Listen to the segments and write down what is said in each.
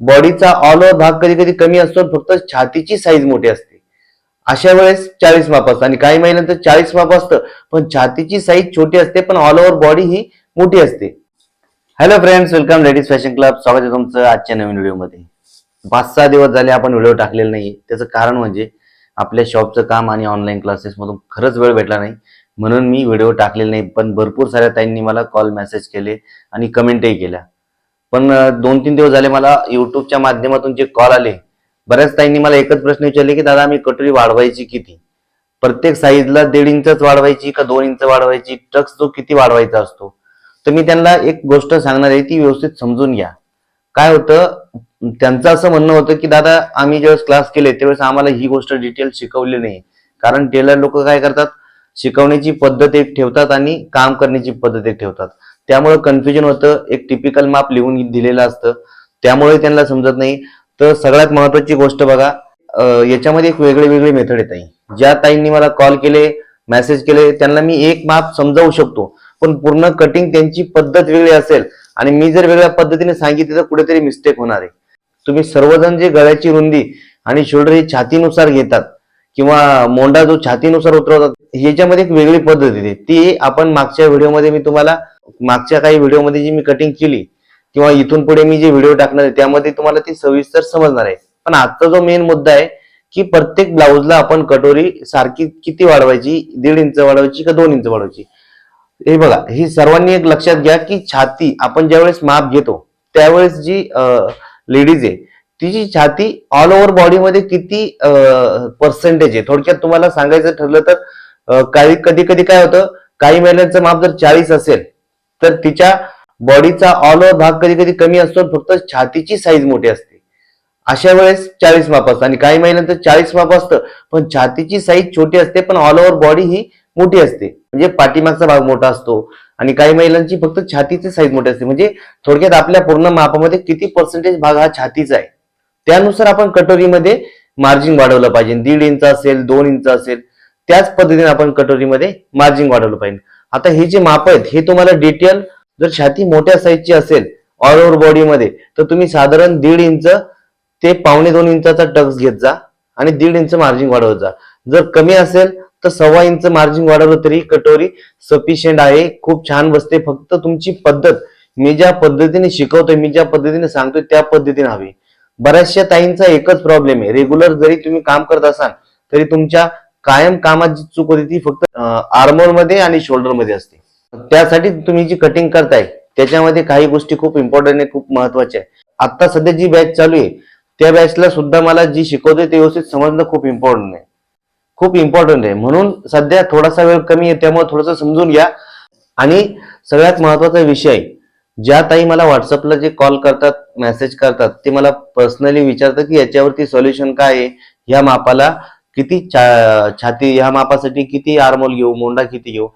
बॉडीचा all over भाग कधी कधी कमी असतो फक्त छातीची साईज मोठी असते. अशा वेळेस चाळीस माप असतं. आणि काही महिन्यानंतर चाळीस माप असतं पण छातीची साईज छोटी असते पण ऑल ओव्हर बॉडी ही मोठी असते. Hello friends welcome ladies fashion club स्वागत आहे तुमचं आजच्या नवीन व्हिडिओमध्ये पाच सहा दिवस झाले आपण व्हिडिओ टाकलेला नाही त्याचं कारण म्हणजे आपल्या शॉपचं काम आणि ऑनलाईन क्लासेसमधून खरंच वेळ भेटला नाही. म्हणून मी व्हिडिओ टाकलेला नाही पण भरपूर साऱ्या ताईंनी मला कॉल मेसेज केले आणि कमेंटही केल्या. पण दोन तीन दिवस झाले मला युट्यूबच्या माध्यमातून जे कॉल आले बऱ्याच ताईंनी मला एकच प्रश्न विचारले की दादा आम्ही कटोरी वाढवायची किती? प्रत्येक साईजला दीड इंचच वाढवायची का दोन इंच वाढवायची? ट्रक्स जो किती वाढवायचा असतो? तर मी त्यांना एक गोष्ट सांगणार आहे ती व्यवस्थित समजून घ्या. काय होतं त्यांचं असं म्हणणं होतं की दादा आम्ही ज्यावेळेस क्लास केले त्यावेळेस आम्हाला ही गोष्ट डिटेल शिकवली नाही. कारण टेलर लोक काय करतात शिकवण्याची पद्धत एक ठेवतात आणि काम करण्याची पद्धत एक ठेवतात. त्यामुळे कन्फ्युजन होतं एक टिपिकल माप लिहून दिलेलं असतं. त्यामुळे त्यांना समजत नाही. तर सगळ्यात महत्वाची गोष्ट बघा याच्यामध्ये एक वेगळे वेगळे मेथड येत आहे ज्या ताईंनी मला कॉल केले मेसेज केले त्यांना मी एक माप समजावू शकतो. पण पूर्ण कटिंग त्यांची पद्धत वेगळी असेल आणि मी जर वेगळ्या पद्धतीने सांगितले तर कुठेतरी मिस्टेक होणार आहे. तुम्ही सर्वजण जे गळ्याची रुंदी आणि शोल्डर ही छातीनुसार घेतात किंवा मोंडा जो छातीनुसार उतरवतात ह्याच्यामध्ये एक वेगळी पद्धत येते. ती आपण मागच्या व्हिडिओमध्ये मी तुम्हाला मागच्या काही व्हिडिओमध्ये जी मी कटिंग केली किंवा इथून पुढे मी जे व्हिडिओ टाकणार आहे त्यामध्ये तुम्हाला ती सविस्तर समजणार आहे. पण आजचा जो मेन मुद्दा आहे की प्रत्येक ब्लाऊजला आपण कटोरी सारखी किती वाढवायची? दीड इंच वाढवायची का दोन इंच वाढवायची? हे बघा ही सर्वांनी एक लक्षात घ्या की छाती आपण ज्यावेळेस माप घेतो त्यावेळेस जी लेडीज आहे तिची छाती ऑल ओव्हर बॉडीमध्ये किती पर्सेंटेज आहे? थोडक्यात तुम्हाला सांगायचं ठरलं तर काही कधी कधी काय होतं? काही महिलांचं माप जर चाळीस असेल तर तिच्या बॉडीचा ऑल ओव्हर भाग कधी कधी कमी असतो फक्त छातीची साईज मोठी असते. अशा वेळेस चाळीस माप असतं. आणि काही महिलांचं चाळीस माप असतं पण छातीची साईज छोटी असते पण ऑल ओव्हर बॉडी ही मोठी असते. म्हणजे पाठीमागचा भाग मोठा असतो. आणि काही महिलांची फक्त छातीची साईज मोठी असते. म्हणजे थोडक्यात आपल्या पूर्ण मापामध्ये किती पर्सेंटेज भाग हा छातीचा आहे? त्यानुसार आपण कटोरीमध्ये मार्जिन वाढवलं पाहिजे. दीड इंच असेल दोन इंच असेल त्याच पद्धतीने आपण कटोरीमध्ये मार्जिन वाढवलं पाहिजे. आता हे जे माप आहेत हे तुम्हाला डिटेल जर छाती मोठ्या साईजची असेल ऑल ओव्हर बॉडीमध्ये तर तुम्ही साधारण दीड इंच ते पावणे दोन इंचाचा टक्स घेत जा आणि दीड इंच मार्जिन वाढवत जा. जर कमी असेल तर सव्वा इंच मार्जिन वाढवलं तरी कटोरी सफिशियंट आहे. खूप छान बसते. फक्त तुमची पद्धत मी ज्या पद्धतीने शिकवतोय मी ज्या पद्धतीने सांगतोय त्या पद्धतीने हवी. बऱ्याचशा ताईंचा एकच प्रॉब्लेम आहे. रेग्युलर जरी तुम्ही काम करत असाल तरी तुमच्या कायम कामात जी चूक होती ती फक्त आर्मोरमध्ये आणि शोल्डरमध्ये असते. त्यासाठी तुम्ही जी कटिंग करताय त्याच्यामध्ये काही गोष्टी खूप इम्पॉर्टंट आहे खूप महत्त्वाच्या आहे आता सध्या जी बॅच चालू आहे त्या बॅचला सुद्धा मला जी शिकवते ते व्यवस्थित समजणं खूप इम्पॉर्टंट आहे. खूप इम्पॉर्टंट आहे. म्हणून सध्या थोडासा वेळ कमी आहे त्यामुळे थोडंसं समजून घ्या. आणि सगळ्यात महत्त्वाचा विषय ज्या ताई मला व्हॉट्सअपला जे कॉल करतात मेसेज करतात ते मला पर्सनली विचारतात की याच्यावरती सोल्युशन काय आहे? ह्या मापाला किती छा- छाती ह्या मापासाठी किती आरमोल घेऊ मोंडा किती घेऊ?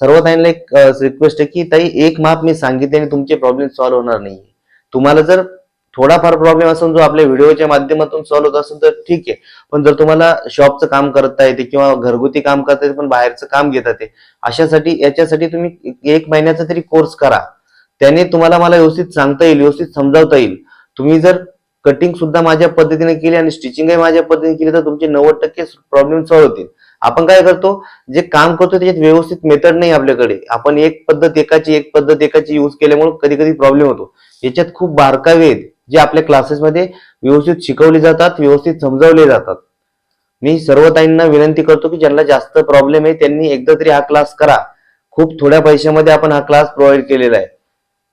सर्व ताईंना एक रिक्वेस्ट आहे की ताई एक माप मी सांगितले आणि तुमचे प्रॉब्लेम सॉल्व्ह होणार नाही तुम्हाला जर थोडाफार प्रॉब्लेम असून जो आपल्या व्हिडिओच्या माध्यमातून सॉल्व्ह होत असेल तर ठीक आहे. पण जर तुम्हाला शॉपचं काम करता येते किंवा घरगुती काम करता येते पण बाहेरचं काम घेता येते अशासाठी याच्यासाठी तुम्ही एक महिन्याचा तरी कोर्स करा. त्याने तुम्हाला मला व्यवस्थित सांगता येईल व्यवस्थित समजावता येईल. तुम्ही जर कटिंग सुद्धा माझ्या पद्धतीने केली आणि स्टिचिंगही माझ्या पद्धतीने केली तर तुमचे नव्वद टक्के प्रॉब्लेम सॉल्व्ह होतील. आपण काय करतो जे काम करतो त्याच्यात व्यवस्थित मेथड नाही आपल्याकडे. आपण एक पद्धत एकाची एक पद्धत एकाची यूज केल्यामुळे कधी कधी प्रॉब्लेम होतो. याच्यात खूप बारकावे आहेत जे आपल्या क्लासेसमध्ये व्यवस्थित शिकवले जातात व्यवस्थित समजावले जातात. मी सर्व ताईंना विनंती करतो की ज्यांना जास्त प्रॉब्लेम आहे त्यांनी एकदा तरी हा क्लास करा. खूप थोड्या पैशामध्ये आपण हा क्लास प्रोव्हाइड केलेला आहे.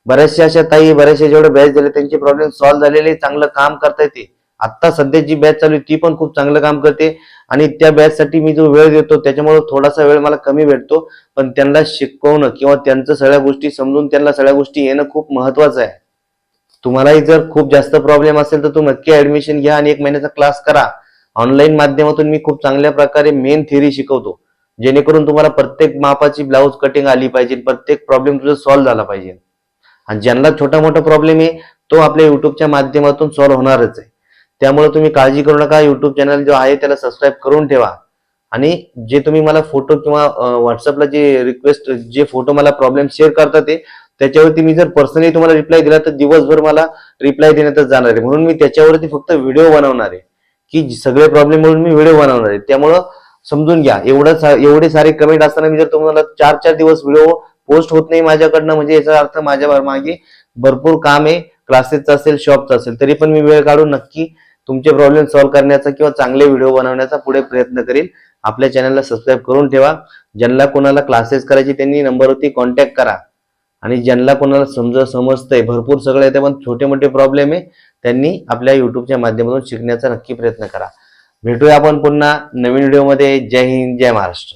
बऱ्याचशा अशा ताई बऱ्याचशा जेवढे बॅच झाले त्यांचे प्रॉब्लेम सॉल्व्ह झालेले चांगलं काम करता येते आत्ता सध्या जी बॅच चालू आहे ती पण खूप चांगलं काम करते. आणि त्या बॅच साठी मी जो वेळ देतो त्याच्यामुळे थोडासा वेळ मला कमी भेटतो. पण त्यांना शिकवणं किंवा त्यांचं सगळ्या गोष्टी समजून त्यांना सगळ्या गोष्टी येणं खूप महत्वाचं आहे. तुम्हालाही जर खूप जास्त प्रॉब्लेम असेल तर तुम्ही नक्की ऍडमिशन घ्या आणि एक महिन्याचा क्लास करा. ऑनलाईन माध्यमातून मी खूप चांगल्या प्रकारे मेन थिअरी शिकवतो. जेणेकरून तुम्हाला प्रत्येक मापाची ब्लाऊज कटिंग आली पाहिजे प्रत्येक प्रॉब्लेम तुझा सॉल्व्ह झाला पाहिजे. आणि ज्यांना छोटा मोठा प्रॉब्लेम आहे तो आपल्या युट्यूबच्या माध्यमातून सॉल्व्ह होणारच आहे. त्यामुळे तुम्ही काळजी करू नका युट्यूब चॅनल जो आहे त्याला सबस्क्राईब करून ठेवा. आणि जे तुम्ही मला फोटो किंवा व्हॉट्सअपला जे रिक्वेस्ट जे फोटो मला प्रॉब्लेम शेअर करता ते त्याच्यावरती मी जर पर्सनली तुम्हाला रिप्लाय दिला तर दिवसभर मला रिप्लाय देण्यातच जाणार आहे. म्हणून मी त्याच्यावरती फक्त व्हिडिओ बनवणार आहे. की सगळे प्रॉब्लेम म्हणून मी व्हिडिओ बनवणार आहे. त्यामुळं समजून घ्या. एवढं एवढे सारे कमेंट असताना मी जर तुम्हाला चार चार दिवस व्हिडिओ पोस्ट होत नाही माझ्याकडनं म्हणजे याचा अर्थ माझ्या मागे भरपूर काम आहे क्लासेसचं असेल शॉपचं असेल तरी पण मी वेळ काढून नक्की तुमचे प्रॉब्लेम सॉल्व्ह करण्याचा किंवा चांगले व्हिडिओ बनवण्याचा पुढे प्रयत्न करेल आपल्या चॅनलला सबस्क्राईब करून ठेवा. ज्यांना कोणाला क्लासेस करायची त्यांनी नंबरवरती कॉन्टॅक्ट करा. आणि ज्यांना कोणाला समज समजतंय भरपूर सगळं येते पण छोटे मोठे प्रॉब्लेम आहे त्यांनी आपल्या युट्यूबच्या माध्यमातून शिकण्याचा नक्की प्रयत्न करा. भेटूया आपण पुन्हा नवीन व्हिडिओमध्ये जय हिंद जय महाराष्ट्र.